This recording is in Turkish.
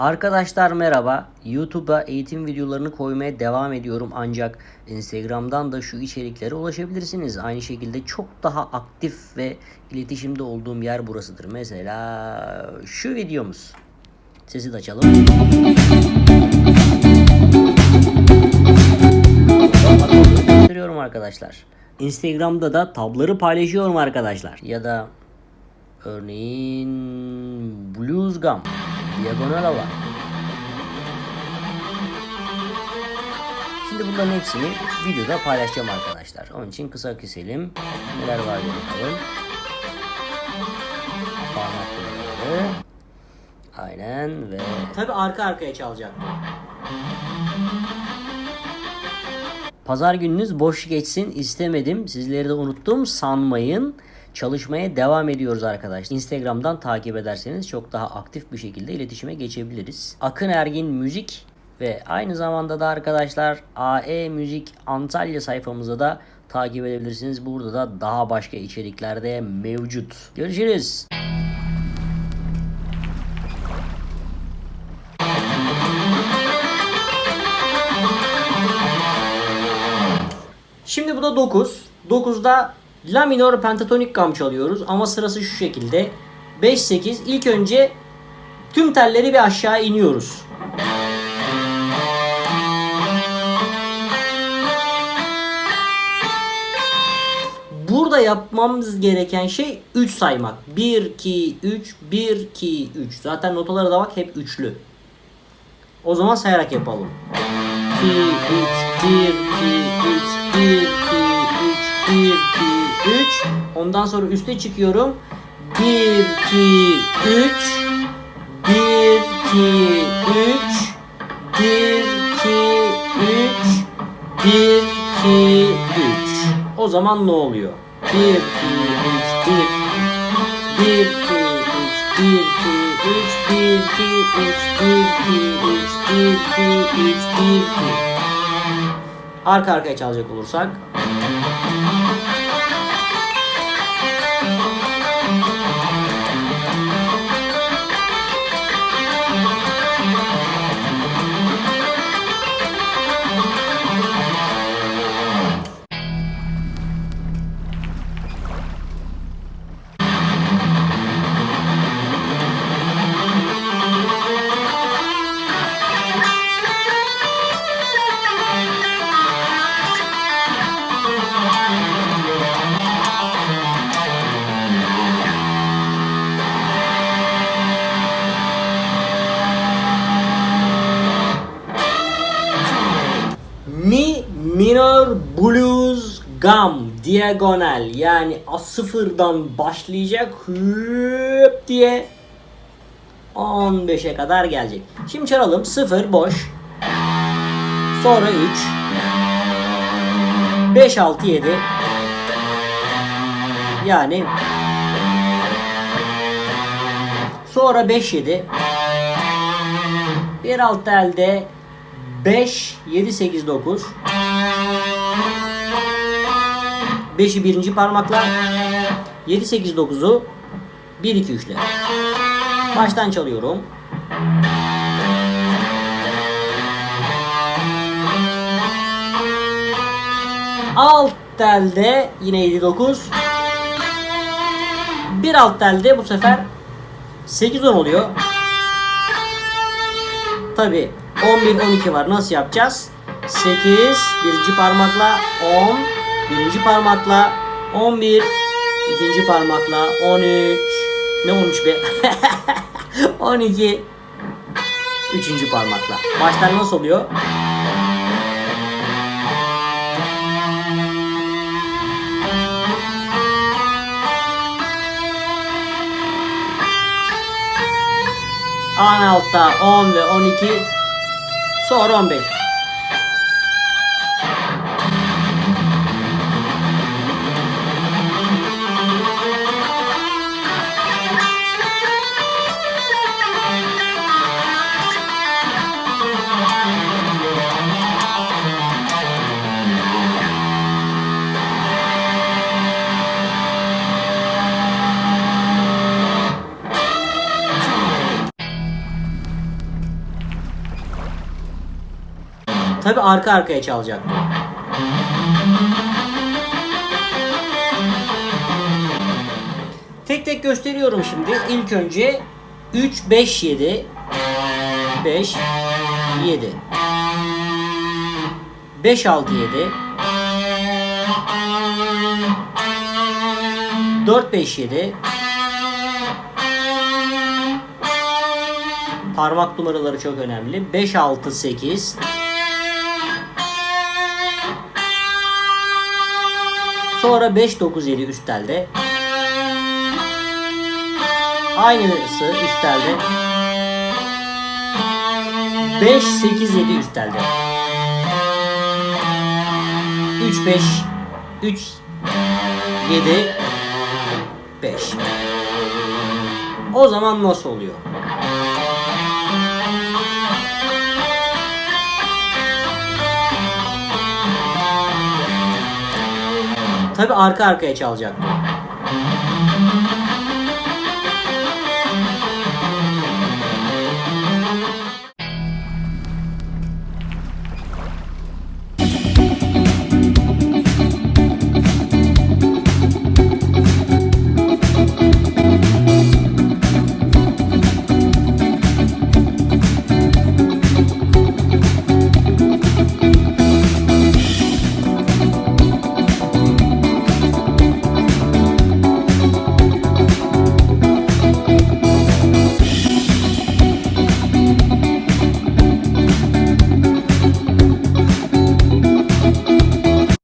Arkadaşlar merhaba. YouTube'a eğitim videolarını koymaya devam ediyorum ancak Instagram'dan da şu içeriklere ulaşabilirsiniz. Aynı şekilde çok daha aktif ve iletişimde olduğum yer burasıdır. Mesela şu videomuz. Sesi de açalım. Gösteriyorum arkadaşlar. Instagram'da da tabları paylaşıyorum arkadaşlar. Ya da örneğin Blues Gum, Diagonal Hava. Şimdi bunların hepsini videoda paylaşacağım arkadaşlar. Onun için kısa keselim. Neler var diye bakalım. Parmak numaraları. Aynen ve... Tabi arka arkaya çalacak. Pazar gününüz boş geçsin istemedim. Sizleri de unuttum sanmayın. Çalışmaya devam ediyoruz arkadaşlar. Instagram'dan takip ederseniz çok daha aktif bir şekilde iletişime geçebiliriz. Akın Ergin Müzik ve aynı zamanda da arkadaşlar AE Müzik Antalya sayfamızda da takip edebilirsiniz. Burada da daha başka içerikler de mevcut. Görüşürüz. Şimdi bu da 9. 9'da La minor pentatonik gam çalıyoruz ama sırası şu şekilde. 5 8 ilk önce tüm telleri bir aşağı iniyoruz. Burada yapmamız gereken şey 3 saymak. 1 2 3 1 2 3. Zaten notalara da bak hep üçlü. O zaman sayarak yapalım. 2 3 1 2 3 1 2 3 1 2 3 Ondan sonra üste çıkıyorum. 1 2 3 1 2 3 1 2 3 1 2 3 O zaman ne oluyor? 1 2 3 1 1 2 3 1 2 3 1 2 3 1 2 3 1 2 3 1 2 Arka arkaya çalacak olursak minor blues gam diagonal yani a sıfırdan başlayacak hüp diye 15'e kadar gelecek. Şimdi çalalım 0 boş. Sonra 3 5 6 7 yani sonra 5 7 bir alt elde 5 7 8 9 5'i birinci parmakla 7 8 9'u 1 2 3 ile baştan çalıyorum. Alt telde yine 7 9 bir alt telde bu sefer 8 10 oluyor. Tabi 11 12 var. Nasıl yapacağız? 8 birinci parmakla 10 birinci parmakla 11 ikinci parmakla 13 ne 13 be 12 üçüncü parmakla. Baştan nasıl oluyor? En altta 10 ve 12 sonra 15. Tabi arka arkaya çalacak. Tek tek gösteriyorum şimdi. İlk önce 3 5 7 5 7 5 6 7 4 5 7 Parmak numaraları çok önemli. 5 6 8 Sonra 5 9 7 üst telde. Aynısı üst telde. 5 8 7 üst telde. 3 5 3 7 5 O zaman nasıl oluyor? Tabi arka arkaya çalacak.